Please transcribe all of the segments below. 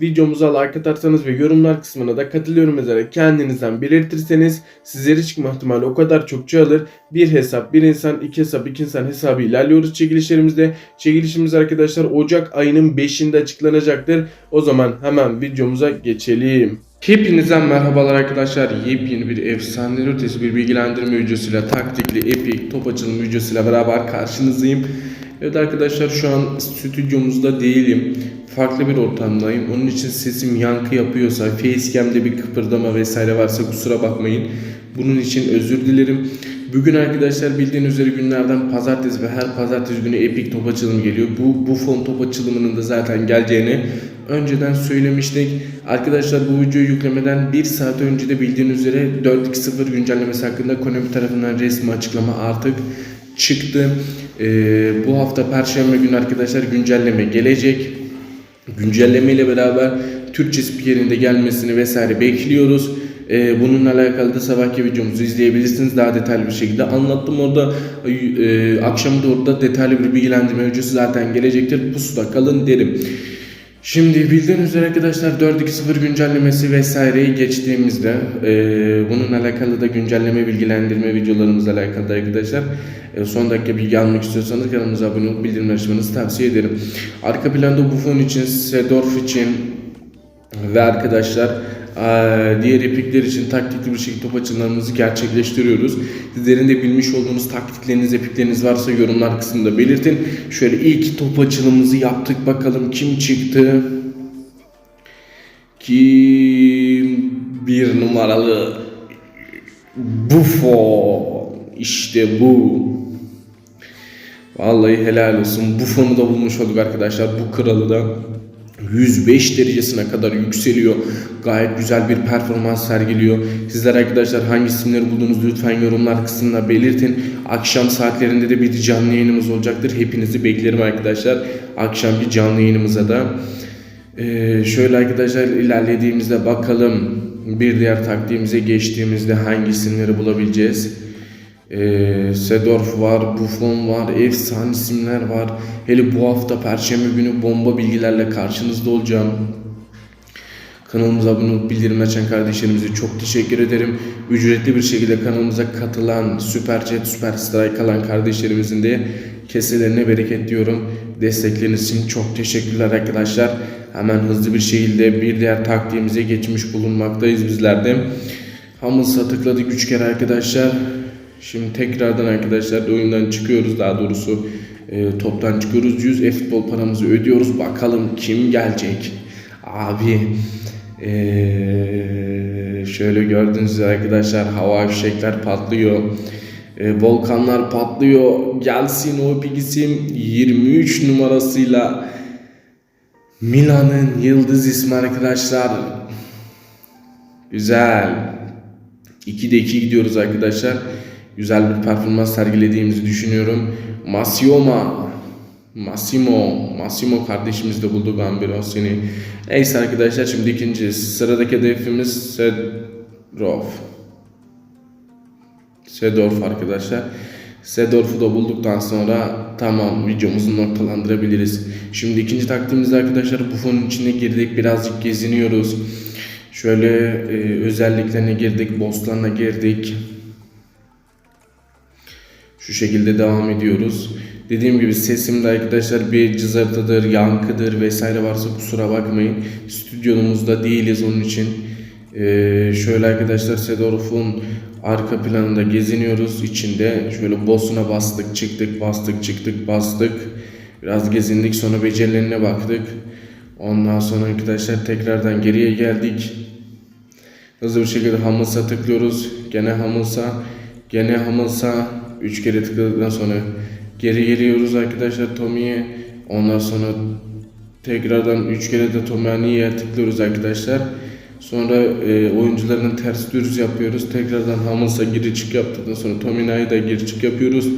videomuza like atarsanız ve yorumlar kısmına da katılıyorum yazarak kendinizden belirtirseniz sizlere çıkma ihtimali o kadar çok çoğalır. Bir hesap, bir insan, iki hesap, iki insan hesabı ilerliyoruz çekilişlerimizde. Çekilişimiz arkadaşlar Ocak ayının 5'inde açıklanacaktır. O zaman hemen videomuza geçelim. Hepinize merhabalar arkadaşlar. Yepyeni bir efsane ötesi bir bilgilendirme videosuyla taktikli epik top açılımı videosuyla beraber karşınızdayım. Evet arkadaşlar şu an stüdyomuzda değilim. Farklı bir ortamdayım. Onun için sesim yankı yapıyorsa, facecam'de bir kıpırdama vesaire varsa kusura bakmayın. Bunun için özür dilerim. Bugün arkadaşlar bildiğiniz üzere günlerden pazartesi ve her pazartesi günü epik top açılımı geliyor. Bu bu fon top açılımının da zaten geleceğini önceden söylemiştik. Arkadaşlar bu videoyu yüklemeden bir saat önce de bildiğiniz üzere 4.2.0 güncellemesi hakkında Konami tarafından resmi açıklama artık çıktı. Ee, bu hafta Perşembe günü arkadaşlar güncelleme gelecek. Güncelleme ile beraber Türkçe spikerinin de gelmesini vesaire bekliyoruz. Ee, bununla alakalı da sabahki videomuzu izleyebilirsiniz. Daha detaylı bir şekilde anlattım. Orada e, akşam da orada detaylı bir bilgilendirme videosu zaten gelecektir. Pusuda kalın derim. Şimdi bildiğiniz üzere arkadaşlar 4.2.0 güncellemesi vesaireyi geçtiğimizde e, bununla alakalı da güncelleme bilgilendirme videolarımızla alakalı da arkadaşlar e, son dakika bilgi almak istiyorsanız kanalımıza abone olup bildirim açmanızı tavsiye ederim. Arka planda Buffon için, Sedorf için ve arkadaşlar diğer epikler için taktikli bir şekilde top açılımlarımızı gerçekleştiriyoruz. Sizlerin de bilmiş olduğunuz taktikleriniz, epikleriniz varsa yorumlar kısmında belirtin. Şöyle ilk top açılımımızı yaptık. Bakalım kim çıktı? Kim bir numaralı Buffon. İşte bu. Vallahi helal olsun. Buffon'u da bulmuş olduk arkadaşlar. Bu kralı da 105 derecesine kadar yükseliyor. Gayet güzel bir performans sergiliyor. Sizler arkadaşlar hangi isimleri buldunuz lütfen yorumlar kısmına belirtin. Akşam saatlerinde de bir canlı yayınımız olacaktır. Hepinizi beklerim arkadaşlar. Akşamki canlı yayınımıza da. Ee, şöyle arkadaşlar ilerlediğimizde bakalım bir diğer taktiğimize geçtiğimizde hangi isimleri bulabileceğiz. Ee, Sedorf var, Buffon var, efsane isimler var. Hele bu hafta Perşembe günü bomba bilgilerle karşınızda olacağım. Kanalımıza abone olup bildirim açan kardeşlerimize çok teşekkür ederim. Ücretli bir şekilde kanalımıza katılan, Süper Chat, Süper Strike alan kardeşlerimizin de keselerine bereket diyorum. Destekleriniz için çok teşekkürler arkadaşlar. Hemen hızlı bir şekilde bir diğer taktiğimize geçmiş bulunmaktayız bizler de. Hamıls'a tıkladık 3 kere arkadaşlar. Şimdi tekrardan arkadaşlar oyundan çıkıyoruz daha doğrusu e, toptan çıkıyoruz. 100 e-futbol paramızı ödüyoruz. Bakalım kim gelecek? Abi e, şöyle gördüğünüz arkadaşlar hava fişekler patlıyor. E, volkanlar patlıyor. Gelsin o isim 23 numarasıyla Milan'ın yıldız ismi arkadaşlar. Güzel. 2'de 2 gidiyoruz arkadaşlar. Güzel bir performans sergilediğimizi düşünüyorum. Masioma. Massimo. Massimo kardeşimiz de buldu Gambiro seni. Neyse arkadaşlar şimdi ikinci sıradaki hedefimiz Sedorf. Sedorf arkadaşlar. Sedorf'u da bulduktan sonra tamam videomuzu noktalandırabiliriz. Şimdi ikinci taktiğimizde arkadaşlar Buffon'un içine girdik. Birazcık geziniyoruz. Şöyle e, özelliklerine girdik. Bostan'a girdik. Şu şekilde devam ediyoruz. Dediğim gibi sesimde arkadaşlar bir cızırtıdır, yankıdır vesaire varsa kusura bakmayın. Stüdyomuzda değiliz onun için. Ee, şöyle arkadaşlar Sedorf'un arka planında geziniyoruz. içinde şöyle boss'una bastık, çıktık, bastık, çıktık, bastık. Biraz gezindik sonra becerilerine baktık. Ondan sonra arkadaşlar tekrardan geriye geldik. Hızlı bir şekilde Hamıls'a tıklıyoruz. Gene Hamıls'a, gene Hamıls'a. 3 kere tıkladıktan sonra geri geliyoruz arkadaşlar Tommy'ye. Ondan sonra tekrardan 3 kere de Tommy'ye tıklıyoruz arkadaşlar. Sonra e, oyuncularının ters düz yapıyoruz. Tekrardan Hamils'a giri çık yaptıktan sonra Tomina'yı da giri çık yapıyoruz.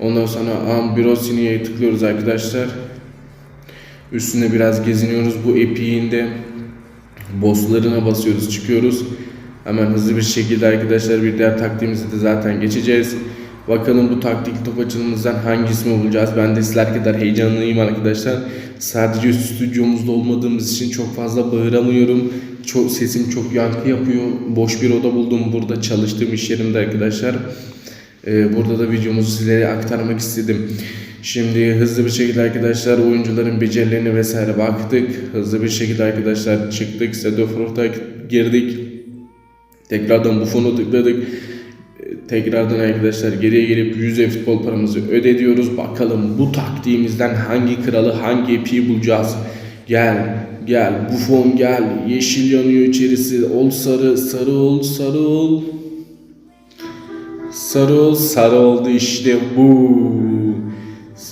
Ondan sonra Ambrosini'ye tıklıyoruz arkadaşlar. Üstüne biraz geziniyoruz. Bu epiğin de bosslarına basıyoruz çıkıyoruz. Hemen hızlı bir şekilde arkadaşlar bir diğer taktiğimizi de zaten geçeceğiz. Bakalım bu taktik top açılımımızdan hangisini bulacağız. Ben de sizler kadar heyecanlıyım arkadaşlar. Sadece stüdyomuzda olmadığımız için çok fazla bağıramıyorum. Çok, sesim çok yankı yapıyor. Boş bir oda buldum burada çalıştığım iş yerimde arkadaşlar. Ee, burada da videomuzu sizlere aktarmak istedim. Şimdi hızlı bir şekilde arkadaşlar oyuncuların becerilerine vesaire baktık. Hızlı bir şekilde arkadaşlar çıktık. Sedofrov'da girdik. Tekrardan Buffon'u tıkladık. Tekrardan arkadaşlar geriye gelip 100 futbol paramızı ödediyoruz. Bakalım bu taktiğimizden hangi kralı hangi epiyi bulacağız. Gel gel Buffon gel. Yeşil yanıyor içerisi. Ol sarı sarı ol sarı ol. Sarı ol sarı oldu işte bu.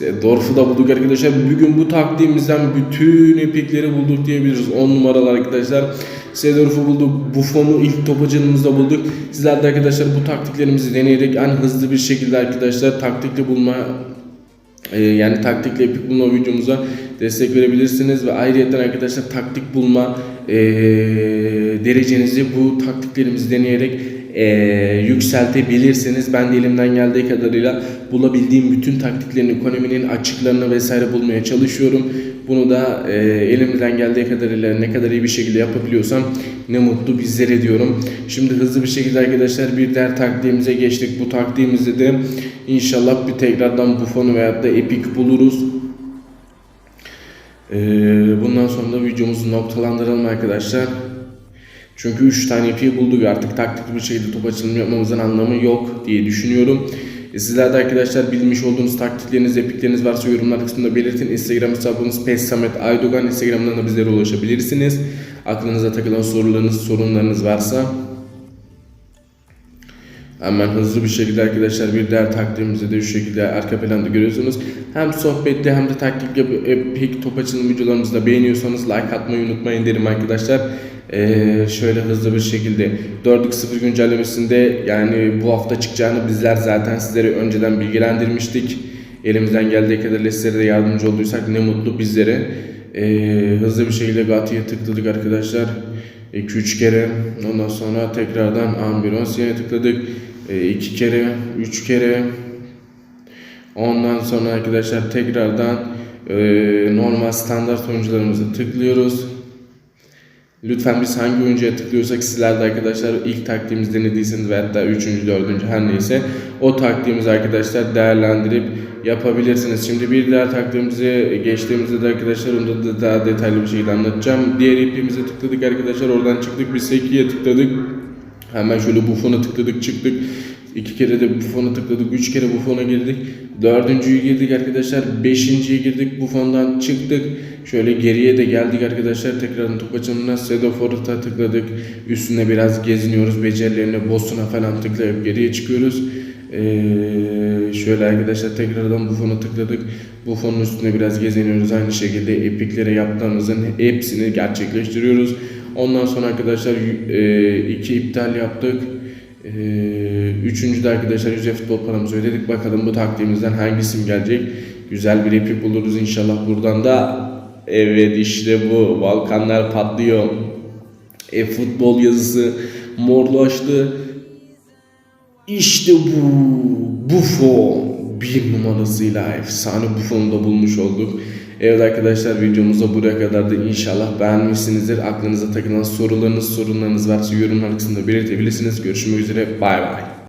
Dorf'u da bulduk arkadaşlar. Bugün bu taktiğimizden bütün epikleri bulduk diyebiliriz. 10 numaralı arkadaşlar. Sedorf'u bulduk. Buffon'u ilk topacılığımızda bulduk. Sizler de arkadaşlar bu taktiklerimizi deneyerek en hızlı bir şekilde arkadaşlar taktikli bulma e, yani taktikli epik bulma videomuza destek verebilirsiniz ve ayrıca arkadaşlar taktik bulma e, derecenizi bu taktiklerimizi deneyerek e, yükseltebilirsiniz. Ben de elimden geldiği kadarıyla bulabildiğim bütün taktiklerin, ekonominin açıklarını vesaire bulmaya çalışıyorum. Bunu da e, elimden geldiği kadarıyla ne kadar iyi bir şekilde yapabiliyorsam ne mutlu bizlere diyorum. Şimdi hızlı bir şekilde arkadaşlar bir diğer taktiğimize geçtik. Bu taktiğimizde de inşallah bir tekrardan Buffon'u veyahut da Epic buluruz. E, bundan sonra da videomuzu noktalandıralım arkadaşlar. Çünkü 3 tane ipi bulduk artık taktikli bir şekilde top açılımı yapmamızın anlamı yok diye düşünüyorum. E, Sizler de arkadaşlar bilmiş olduğunuz taktikleriniz, epikleriniz varsa yorumlar kısmında belirtin. Instagram hesabımız Pesamet Aydogan. Instagram'dan da bizlere ulaşabilirsiniz. Aklınıza takılan sorularınız, sorunlarınız varsa Hemen hızlı bir şekilde arkadaşlar bir diğer taktiğimizi de şu şekilde arka planda görüyorsunuz. Hem sohbette hem de taktik epik top açılım videolarımızı da beğeniyorsanız like atmayı unutmayın derim arkadaşlar. Ee, şöyle hızlı bir şekilde 4.0 güncellemesinde yani bu hafta çıkacağını bizler zaten sizlere önceden bilgilendirmiştik. Elimizden geldiği kadarıyla sizlere de yardımcı olduysak ne mutlu bizlere. Ee, hızlı bir şekilde Gati'ye tıkladık arkadaşlar. 2-3 kere. Ondan sonra tekrardan Ambulansiye'ye tıkladık. 2 kere, 3 kere. Ondan sonra arkadaşlar tekrardan e, normal standart oyuncularımıza tıklıyoruz. Lütfen biz hangi oyuncuya tıklıyorsak sizler de arkadaşlar ilk taktiğimizi denediyseniz ve hatta 3. 4. her neyse o taktiğimizi arkadaşlar değerlendirip yapabilirsiniz. Şimdi bir diğer taktiğimize geçtiğimizde de arkadaşlar onu da daha detaylı bir şekilde anlatacağım. Diğer ipimize tıkladık arkadaşlar oradan çıktık bir Seki'ye tıkladık. Hemen şöyle Buffon'a tıkladık çıktık. İki kere de Buffon'a tıkladık. Üç kere Buffon'a girdik. Dördüncüyü girdik arkadaşlar. Beşinciye girdik. Buffon'dan çıktık. Şöyle geriye de geldik arkadaşlar. Tekrardan top açımına Sedofor'a tıkladık. Üstüne biraz geziniyoruz. Becerilerine, boss'una falan tıklayıp geriye çıkıyoruz. Ee, şöyle arkadaşlar tekrardan Buffon'a tıkladık. Buffon'un üstüne biraz geziniyoruz. Aynı şekilde epiklere yaptığımızın hepsini gerçekleştiriyoruz. Ondan sonra arkadaşlar e, iki iptal yaptık. Ee, üçüncü arkadaşlar yüzde futbol paramızı ödedik. Bakalım bu taktiğimizden hangisi gelecek? Güzel bir epik buluruz inşallah buradan da. Evet işte bu. Balkanlar patlıyor. E futbol yazısı morlaştı. İşte bu. Buffon. Bir numarasıyla efsane Buffon'u da bulmuş olduk. Evet arkadaşlar videomuzda buraya kadar da inşallah beğenmişsinizdir. Aklınıza takılan sorularınız, sorunlarınız varsa yorumlar kısmında belirtebilirsiniz. Görüşmek üzere. Bay bay.